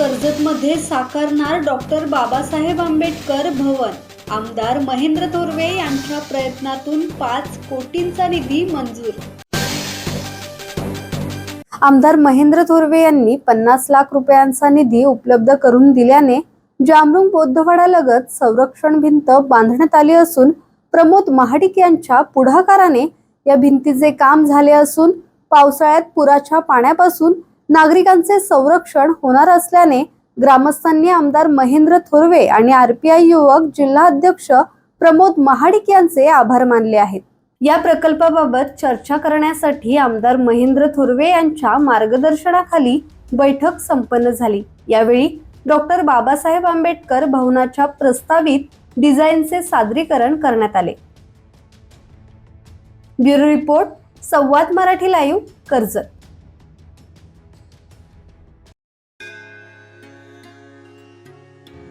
कर्जतमध्ये साकारणार डॉक्टर बाबासाहेब आंबेडकर भवन. आमदार महेंद्र थोरवे यांच्या प्रयत्नातून पाच कोटींचा निधी मंजूर. आमदार महेंद्र थोरवे यांनी पन्नास लाख रुपयांचा निधी उपलब्ध करून दिल्याने जामरुंग बोद्धवाडालगत संरक्षण भिंत बांधण्यात आली असून प्रमोद महाडिक यांच्या पुढाकाराने या भिंतीचे काम झाले असून पावसाळ्यात पुराच्या पाण्यापासून नागरिकांचे संरक्षण होणार असल्याने ग्रामस्थांनी आमदार महेंद्र थोरवे आणि आरपीआय युवक जिल्हा अध्यक्ष प्रमोद महाडिक यांचे आभार मानले आहेत. या प्रकल्पाबाबत चर्चा करण्यासाठी आमदार महेंद्र थोरवे यांच्या मार्गदर्शनाखाली बैठक संपन्न झाली. यावेळी डॉक्टर बाबासाहेब आंबेडकर भवनाच्या प्रस्तावित डिझाईनचे सादरीकरण करण्यात आले. Bureau report Samvad Marathi live Karjat.